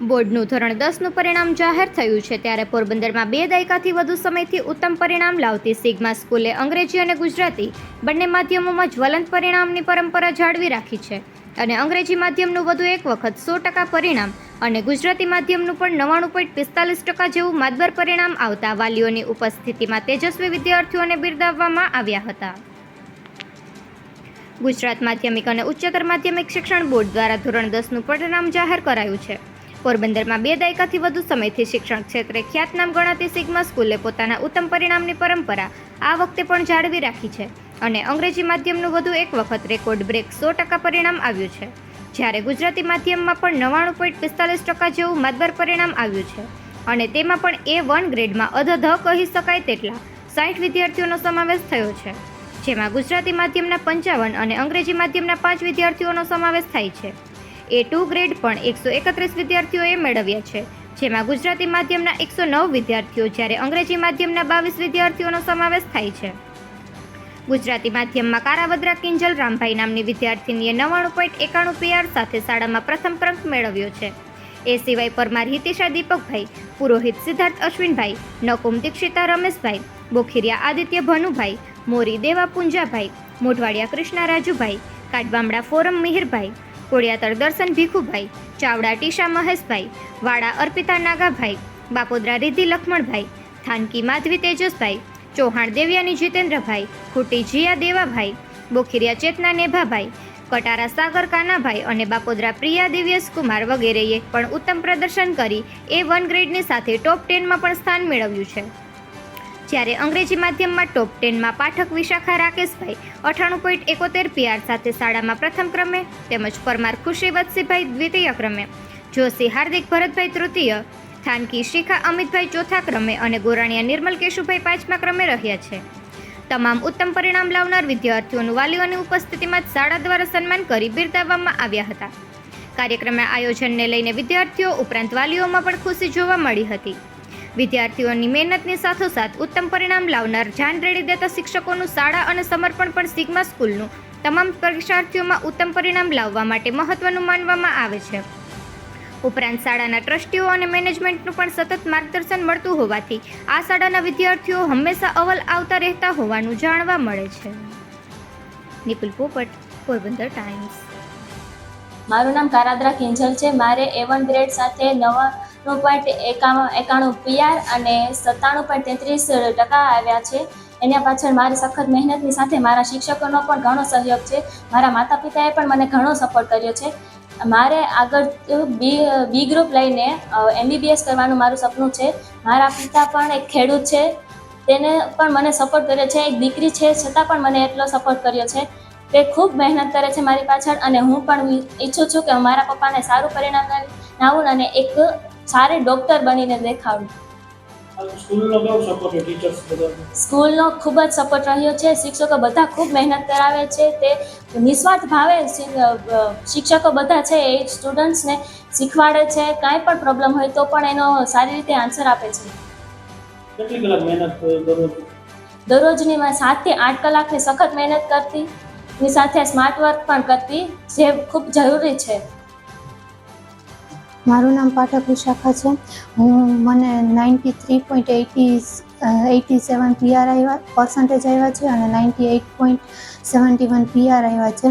બોર્ડનું ધોરણ દસનું પરિણામ જાહેર થયું છે ત્યારે પોરબંદરમાં બે દાયકાથી વધુ સમયથી ઉત્તમ પરિણામ લાવતી સિગ્મા સ્કૂલે અંગ્રેજી અને ગુજરાતી બંને માધ્યમોમાં જ્વલંત પરિણામની પરંપરા જાળવી રાખી છે. અને અંગ્રેજી માધ્યમનું વધુ એક વખત સો ટકા પરિણામ અને ગુજરાતી માધ્યમનું પણ નવ્વાણું પોઈન્ટ પિસ્તાલીસ ટકા જેવું માતબર પરિણામ આવતા વાલીઓની ઉપસ્થિતિમાં તેજસ્વી વિદ્યાર્થીઓને બિરદાવવામાં આવ્યા હતા. ગુજરાત માધ્યમિક અને ઉચ્ચતર માધ્યમિક શિક્ષણ બોર્ડ દ્વારા ધોરણ દસનું પરિણામ જાહેર કરાયું છે. પોરબંદરમાં બે દાયકાથી વધુ સમયથી શિક્ષણ ક્ષેત્રે ખ્યાતનામ ગણાતી સિગ્મા સ્કૂલે પોતાના ઉત્તમ પરિણામની પરંપરા આ વખતે પણ જાળવી રાખી છે અને અંગ્રેજી માધ્યમનું વધુ એક વખત રેકોર્ડ બ્રેક સો ટકા પરિણામ આવ્યું છે. જ્યારે ગુજરાતી માધ્યમમાં પણ નવ્વાણું પોઈન્ટ પિસ્તાલીસ ટકા જેવું માતબર પરિણામ આવ્યું છે અને તેમાં પણ એ વન ગ્રેડમાં અધધ કહી શકાય તેટલા સાઠ વિદ્યાર્થીઓનો સમાવેશ થયો છે, જેમાં ગુજરાતી માધ્યમના પંચાવન અને અંગ્રેજી માધ્યમના પાંચ વિદ્યાર્થીઓનો સમાવેશ થાય છે. એ ટુ ગ્રેડ પણ એકસો એકત્રીસ વિદ્યાર્થીઓએ મેળવ્યા છે. જેમાં ગુજરાતી માધ્યમના એકસો નવ વિદ્યાર્થીઓ, જ્યારે અંગ્રેજી માધ્યમના બાવીસ વિદ્યાર્થીઓનો સમાવેશ થાય છે. ગુજરાતી માધ્યમમાં કારાવદ્રા કિંજલ રામભાઈ નામની વિદ્યાર્થીનીએ નવ્વાણું પોઈન્ટ એકાણું પીઆર સાથે શાળામાં પ્રથમ ક્રંક મેળવ્યો છે. એ સિવાય પરમાર હિતિશા દીપકભાઈ, પુરોહિત સિદ્ધાર્થ અશ્વિનભાઈ, નકુમ દીક્ષિતા રમેશભાઈ, બોખીરિયા આદિત્ય ભનુભાઈ, મોરી દેવા પુંજાભાઈ મોઢવાડિયા કૃષ્ણા રાજુભાઈ કાટબામડા ફોરમ મિહિરભાઈ કોડિયાતર દર્શન ભીખુભાઈ, ચાવડા ટીશા મહેશભાઈ, વાડા અર્પિતા નાગાભાઈ, બાપોદરા રિદ્ધિ લક્ષ્મણભાઈ થાનકી માધવી તેજસભાઈ, ચૌહાણ દેવિયાની જીતેન્દ્રભાઈ, ખુટી જીયા દેવાભાઈ, બોખીરિયા ચેતના નેભાભાઈ, કટારા સાગર કાનાભાઈ અને બાપોદરા પ્રિયા દિવ્યેશ કુમાર વગેરેએ પણ ઉત્તમ પ્રદર્શન કરી એ વન ગ્રેડની સાથે ટોપ ટેનમાં પણ સ્થાન મેળવ્યું છે. જ્યારે અંગ્રેજી માધ્યમમાં ટોપ ટેનમાં પાઠક વિશાખા રાકેશભાઈ અઠાણું પોઈન્ટ એકોતેર પીઆર સાથે શાળામાં પ્રથમ ક્રમે તેમજ પરમાર ખુશી વત્સીભાઈ દ્વિતીય ક્રમે, જોશી હાર્દિક ભરતભાઈ તૃતીય, થાનકી શિખા અમિતભાઈ ચોથા ક્રમે અને ગોરાણીયા નિર્મલ કેશુભાઈ પાંચમા ક્રમે રહ્યા છે. તમામ ઉત્તમ પરિણામ લાવનાર વિદ્યાર્થીઓનું વાલીઓની ઉપસ્થિતિમાં જ શાળા દ્વારા સન્માન કરી બિરદાવવામાં આવ્યા હતા. કાર્યક્રમના આયોજનને લઈને વિદ્યાર્થીઓ ઉપરાંત વાલીઓમાં પણ ખુશી જોવા મળી હતી. વિદ્યાર્થીઓની મહેનતની સાથોસાથ ઉત્તમ પરિણામ લાવનાર જાન રેડી દેતા શિક્ષકોનું શાળા અને સમર્પણ પણ સિગ્મા સ્કૂલનું. તમામ પરીક્ષાર્થીઓમાં ઉત્તમ પરિણામ લાવવા માટે મહત્વનું માનવામાં આવે છે. ઉપરાંત શાળાના ટ્રસ્ટીઓ અને મેનેજમેન્ટનું પણ સતત માર્ગદર્શન મળતું હોવાથી આ શાળાના વિદ્યાર્થીઓ હંમેશા અવલ આવતા રહેતા હોવાનું જાણવા મળે છે. નિપુલ પોપટ, પોરબંદર ટાઈમ્સ. મારું નામ કારાદ્રા કિંજલ છે. મારે એવન વન ગ્રેડ સાથે નવ્વાણું પોઈન્ટ એકાણું એકાણું પીઆર અને સત્તાણું પોઈન્ટ તેત્રીસ ટકા આવ્યા છે. એના પાછળ મારી સખત મહેનતની સાથે મારા શિક્ષકોનો પણ ઘણો સહયોગ છે. મારા માતા પિતાએ પણ મને ઘણો સપોર્ટ કર્યો છે. મારે આગળ બી બી ગ્રુપ લઈને એમબીબીએસ કરવાનું મારું સપનું છે. મારા પિતા પણ એક ખેડૂત છે. તેને પણ મને સપોર્ટ કર્યો છે. એક દીકરી છે. છતાં પણ મને એટલો સપોર્ટ કર્યો છે. તે ખૂબ મહેનત કરે છે મારી પાછળ અને હું પણ ઈચ્છું છું કે મારા પપ્પાને સારું પરિણામ લાવું અને એક સારી ડૉક્ટર બનીને દેખાડું. સ્કૂલનો ખૂબ જ સપોર્ટ રહ્યો છે. શિક્ષકો બધા ખૂબ મહેનત કરાવે છે. તે નિસ્વાર્થ ભાવે શિક્ષકો બધા છે એ સ્ટુડન્ટ્સને શીખવાડે છે. કાંઈ પણ પ્રોબ્લેમ હોય તો પણ એનો સારી રીતે આન્સર આપે છે. કેટલી કલાક મહેનત દરરોજની મેં સાતથી આઠ કલાકની સખત મહેનત કરતી ની સાથે સ્માર્ટ વર્ક પણ કરતી જે ખૂબ જરૂરી છે. મારું નામ પાઠક વિશાખા છે. હું મને ninety three point eighty eighty seven PR આવ્યા પર્સન્ટેજ આવ્યા છે અને ninety eight point seventy one PR આવ્યા છે.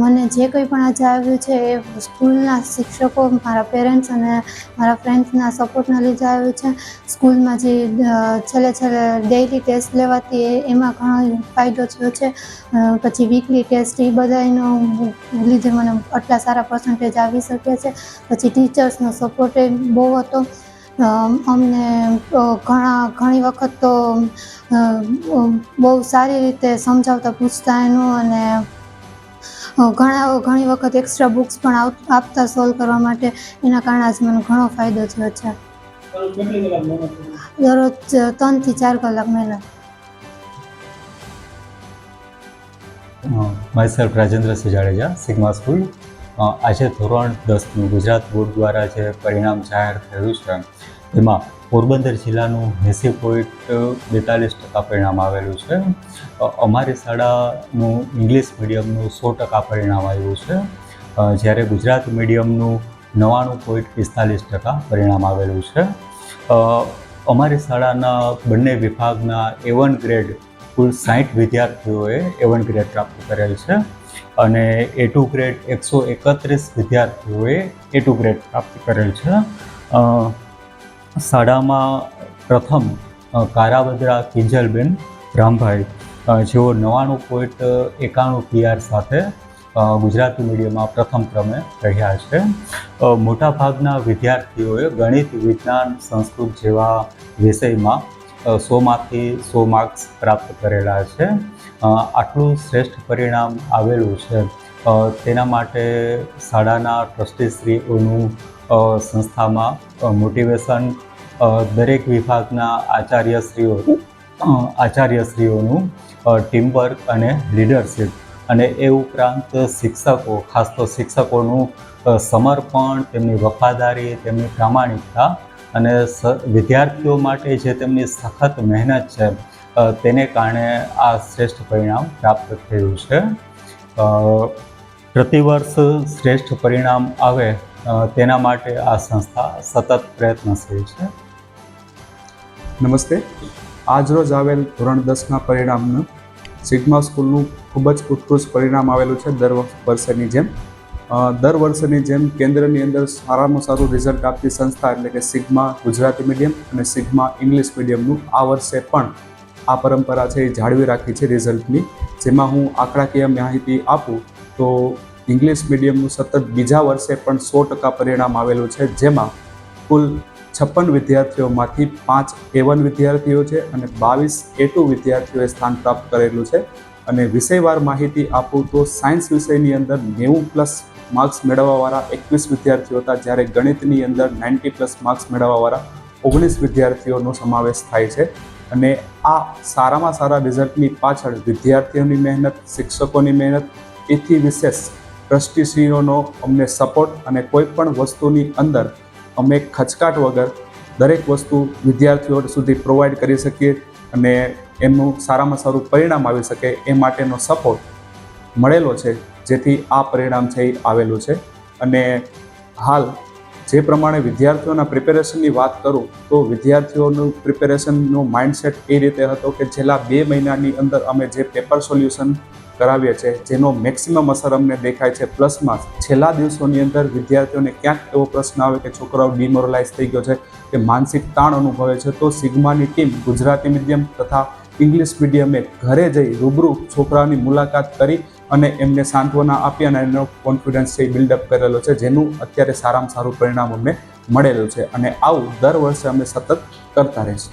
મને જે કંઈ પણ આજે આવ્યું છે એ સ્કૂલના શિક્ષકો, મારા પેરેન્ટ્સ અને મારા ફ્રેન્ડ્સના સપોર્ટના લીધે આવ્યું છે. સ્કૂલમાં જે છેલ્લે છેલ્લે ડેઇલી ટેસ્ટ લેવાતી એમાં ઘણો ફાયદો થયો છે. પછી વીકલી ટેસ્ટ એ બધાનો લીધે મને આટલા સારા પર્સન્ટેજ આવી શકે છે. પછી ટીચર્સનો સપોર્ટ એ બહુ હતો. અમને ઘણા, ઘણી વખત તો બહુ સારી રીતે સમજાવતા પૂછતા એનું અને ઘણા, ઘણી વખત એક્સ્ટ્રા બુક્સ પણ આપતા સોલ્વ કરવા માટે એના કારણે આજે મને ઘણો ફાયદો થયો છે. દરરોજ ત્રણથી ચાર કલાક મહેનત. Myself Rajendra Sujadeja Sigma school આજે ધોરણ દસનું ગુજરાત બોર્ડ દ્વારા જે પરિણામ જાહેર થયું છે, એમાં પોરબંદર જિલ્લાનું એંસી પોઈન્ટ બેતાલીસ ટકા પરિણામ આવેલું છે. અમારી શાળાનું ઇંગ્લિશ મીડિયમનું સો ટકા પરિણામ આવ્યું છે. જ્યારે ગુજરાત મીડિયમનું નવ્વાણું પોઈન્ટ પિસ્તાલીસ ટકા પરિણામ આવેલું છે. અમારી શાળાના બંને વિભાગના એ વન ગ્રેડ કુલ સાઠ વિદ્યાર્થીઓએ એ વન ગ્રેડ પ્રાપ્ત કરેલ છે. અને એ ટુ ગ્રેડ એકસો એકત્રીસ વિદ્યાર્થીઓએ એ ટુ ગ્રેડ પ્રાપ્ત કરેલ છે. શાળામાં પ્રથમ અ, કારાવદરા કિંજલબેન રામભાઈ જેઓ નવ્વાણું પોઈન્ટ એકાણું પીઆર સાથે ગુજરાતી મીડિયમમાં પ્રથમ ક્રમે રહ્યા છે. મોટાભાગના વિદ્યાર્થીઓએ ગણિત વિજ્ઞાન સંસ્કૃત જેવા વિષયમાં સોમાંથી સો માર્ક્સ પ્રાપ્ત કરેલા છે. આટલું શ્રેષ્ઠ પરિણામ આવેલું છે. તેના માટે શાળાના ટ્રસ્ટીશ્રીઓનું સંસ્થામાં મોટિવેશન દરેક વિભાગના આચાર્યશ્રીઓ આચાર્યશ્રીઓનું ટીમવર્ક અને લીડરશીપ. અને એ ઉપરાંત શિક્ષકો, ખાસ તો શિક્ષકોનું સમર્પણ, તેમની વફાદારી, તેમની પ્રામાણિકતા અને વિદ્યાર્થીઓ માટે જે તેમની સખત મહેનત છે તેને કારણે આ શ્રેષ્ઠ પરિણામ પ્રાપ્ત થયું છે. પ્રતિવર્ષ શ્રેષ્ઠ પરિણામ આવે તેના માટે આ સંસ્થા સતત પ્રયત્નશીલ છે. નમસ્તે. આજરોજ આવેલ ધોરણ દસના પરિણામનું સિગ્મા સ્કૂલનું ખૂબ જ ઉત્કૃષ્ટ પરિણામ આવેલું છે દર વર્ષેની જેમ. દર વર્ષની જેમ કેન્દ્રની અંદર સારામાં સારું રિઝલ્ટ આપતી સંસ્થા એટલે કે સિગ્મા ગુજરાતી મીડિયમ અને સિગ્મા ઇંગ્લિશ મીડિયમનું આ વર્ષે પણ આ પરંપરા છે એ જાળવી રાખી છે રિઝલ્ટની જેમાં હું આંકડાકીય માહિતી આપું તો ઇંગ્લિશ મીડિયમનું સતત બીજા વર્ષે પણ સો ટકા પરિણામ આવેલું છે. જેમાં કુલ છપ્પન વિદ્યાર્થીઓમાંથી પાંચ એ વન વિદ્યાર્થીઓ છે અને બાવીસ એ ટુ વિદ્યાર્થીઓએ સ્થાન પ્રાપ્ત કરેલું છે. અને વિષયવાર માહિતી આપું તો સાયન્સ વિષયની અંદર નેવું પ્લસ માર્ક્સ મેળવવાવાળા એકવીસ વિદ્યાર્થીઓ હતા, જ્યારે ગણિતની અંદર નાઇન્ટી પ્લસ માર્ક્સ મેળવવાવાળા ઓગણીસ વિદ્યાર્થીઓનો સમાવેશ થાય છે. અને આ સારામાં સારા રિઝલ્ટની પાછળ વિદ્યાર્થીઓની મહેનત, શિક્ષકોની મહેનત, એથી વિશેષ ટ્રસ્ટીશ્રીઓનો અમને સપોર્ટ અને કોઈ પણ વસ્તુની અંદર અમે ખચકાટ વગર દરેક વસ્તુ વિદ્યાર્થીઓ સુધી પ્રોવાઈડ કરી શકીએ અને એમનું સારામાં સારું પરિણામ આવી શકે એ માટેનો સપોર્ટ મળેલો છે. જેથી આ પરિણામ છે એ આવેલું છે. અને હાલ જે પ્રમાણે વિદ્યાર્થીઓના પ્રિપેરેશનની વાત કરું, તો વિદ્યાર્થીઓનું પ્રિપેરેશનનો માઇન્ડસેટ એ રીતે હતો કે છેલ્લા બે મહિનાની અંદર અમે જે પેપર સોલ્યુશન કરાવીએ છીએ, જેનો મેક્સિમમ અસર અમને દેખાય છે પ્લસમાં છેલ્લા દિવસોની અંદર વિદ્યાર્થીઓને ક્યાંક એવો પ્રશ્ન આવે કે છોકરાઓ ડિમોરલાઇઝ થઈ ગયો છે કે માનસિક તાણ અનુભવે છે, તો સિગ્માની ટીમ ગુજરાતી મીડિયમ તથા ઇંગ્લિશ મીડિયમે ઘરે જઈ રૂબરૂ છોકરાઓની મુલાકાત કરી અને એમને સાંત્વના આપી અને એનો કોન્ફિડન્સ છે બિલ્ડઅપ કરેલો છે, જેનું અત્યારે સારામાં સારું પરિણામ અમને મળેલું છે. અને આવું દર વર્ષે અમે સતત કરતા રહીશું.